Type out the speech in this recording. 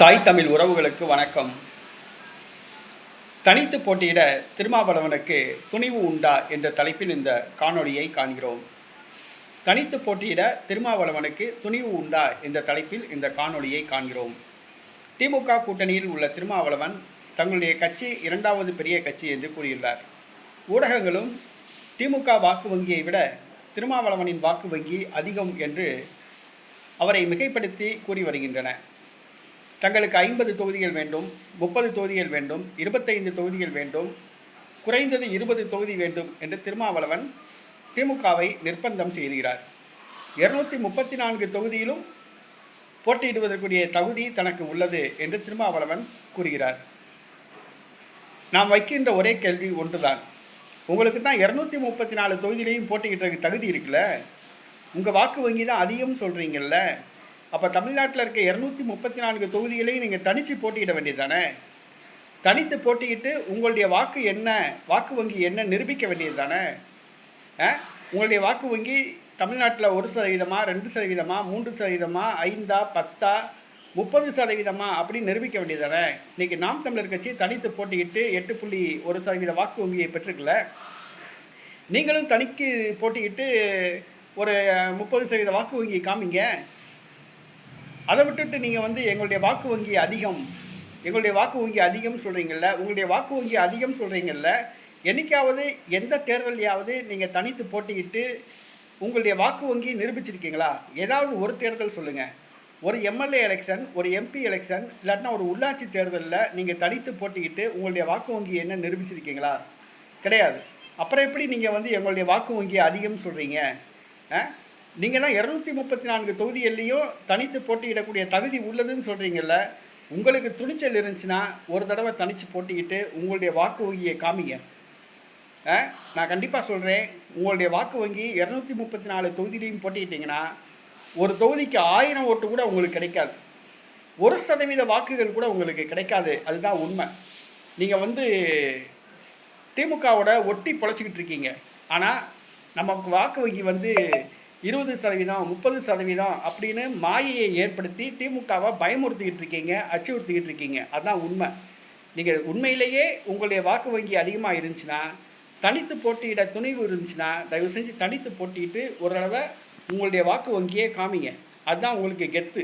தாய் தமிழ் உறவுகளுக்கு வணக்கம். தனித்து போட்டியிட திருமாவளவனுக்கு துணிவு உண்டா என்ற தலைப்பில் இந்த காணொளியை காண்கிறோம். தனித்து போட்டியிட திருமாவளவனுக்கு துணிவு உண்டா என்ற தலைப்பில் இந்த காணொளியை காண்கிறோம். திமுக கூட்டணியில் உள்ள திருமாவளவன் தங்களுடைய கட்சி இரண்டாவது பெரிய கட்சி என்று கூறியுள்ளார். ஊடகங்களும் திமுக வாக்கு வங்கியை விட திருமாவளவனின் வாக்கு வங்கி அதிகம் என்று அவரை மிகைப்படுத்தி கூறி வருகின்றன. தங்களுக்கு ஐம்பது தொகுதிகள் வேண்டும் முப்பது தொகுதிகள் வேண்டும் இருபத்தைந்து தொகுதிகள் வேண்டும் குறைந்தது இருபது தொகுதி வேண்டும் என்று திருமாவளவன் திமுகவை நிர்பந்தம் செய்கிறார் இருநூத்தி முப்பத்தி நான்கு தொகுதியிலும் போட்டியிடுவதற்குரிய தகுதி தனக்கு உள்ளது என்று திருமாவளவன் கூறுகிறார். நாம் வைக்கின்ற ஒரே கேள்வி ஒன்றுதான். உங்களுக்கு தான் இரநூத்தி முப்பத்தி நாலு தொகுதியிலையும் போட்டியிடுறதுக்கு தகுதி இருக்குல்ல? உங்கள் வாக்கு வங்கி தான் அதிகம் சொல்கிறீங்கல்ல அப்போ தமிழ்நாட்டில் இருக்க இரநூத்தி முப்பத்தி நான்கு தொகுதிகளையும் நீங்கள் தனித்து போட்டியிட வேண்டியது தானே தனித்து போட்டியிட்டு உங்களுடைய வாக்கு என்ன வாக்கு வங்கி என்ன நிரூபிக்க வேண்டியது தானே உங்களுடைய வாக்கு வங்கி தமிழ்நாட்டில் ஒரு சதவீதமாக ரெண்டு சதவீதமா மூன்று சதவீதமாக ஐந்தா பத்தா முப்பது சதவீதமா அப்படின்னு நிரூபிக்க வேண்டியது தானே இன்றைக்கி நாம் தமிழர் கட்சி தனித்து போட்டியிட்டு எட்டு புள்ளி ஒரு சதவீத வாக்கு வங்கியை பெற்றுக்கல நீங்களும் தனிக்கு போட்டியிட்டு ஒரு முப்பது சதவீத வாக்கு வங்கியை காமிங்க. அதை விட்டுட்டு நீங்கள் வந்து எங்களுடைய வாக்கு வங்கி அதிகம். எங்களுடைய வாக்கு வங்கி அதிகம் சொல்கிறீங்கல்ல உங்களுடைய வாக்கு வங்கி அதிகம் சொல்கிறீங்கல்ல என்னைக்காவது எந்த தேர்தலையாவது நீங்கள் தனித்து போட்டிக்கிட்டு உங்களுடைய வாக்கு வங்கி நிரூபிச்சிருக்கீங்களா? ஏதாவது ஒரு தேர்தல் சொல்லுங்கள் ஒரு எம்எல்ஏ எலெக்ஷன் ஒரு எம்பி எலெக்ஷன் இல்லாட்டினா ஒரு உள்ளாட்சி தேர்தலில் நீங்கள் தனித்து போட்டிக்கிட்டு உங்களுடைய வாக்கு வங்கி என்ன நிரூபிச்சிருக்கீங்களா? கிடையாது. அப்புறம் எப்படி நீங்கள் வந்து எங்களுடைய வாக்கு வங்கி அதிகம் சொல்கிறீங்க நீங்கள்லாம் இரநூத்தி முப்பத்தி நான்கு தொகுதிகள்லேயும் தனித்து போட்டியிடக்கூடிய தகுதி உள்ளதுன்னு சொல்கிறீங்கல்ல உங்களுக்கு துணிச்சல் இருந்துச்சுன்னா ஒரு தடவை தனித்து போட்டிக்கிட்டு உங்களுடைய வாக்கு வங்கியை காமிங்க. ஆ? நான் கண்டிப்பாக சொல்கிறேன் உங்களுடைய வாக்கு வங்கி இரநூத்தி முப்பத்தி நாலு தொகுதியிலையும் போட்டிக்கிட்டிங்கன்னா ஒரு தொகுதிக்கு ஆயிரம் ஓட்டு கூட உங்களுக்கு கிடைக்காது. ஒரு சதவீத வாக்குகள் கூட உங்களுக்கு கிடைக்காது. அதுதான் உண்மை. நீங்கள் வந்து திமுகவோட ஒட்டி பொழைச்சிக்கிட்டு இருக்கீங்க. ஆனால் நமக்கு வாக்கு வங்கி வந்து இருபது சதவீதம் முப்பது சதவீதம் அப்படின்னு மாயையை ஏற்படுத்தி திமுகவை பயமுறுத்திக்கிட்டு இருக்கீங்க அச்சுறுத்திக்கிட்டு இருக்கீங்க. அதுதான் உண்மை. நீங்கள் உண்மையிலேயே உங்களுடைய வாக்கு வங்கி அதிகமாக இருந்துச்சுன்னா தனித்து போட்டியிட துணிவு இருந்துச்சுன்னா தயவு செஞ்சு தனித்து போட்டிட்டு ஓரளவை உங்களுடைய வாக்கு வங்கியே காமிங்க. அதுதான் உங்களுக்கு கெத்து.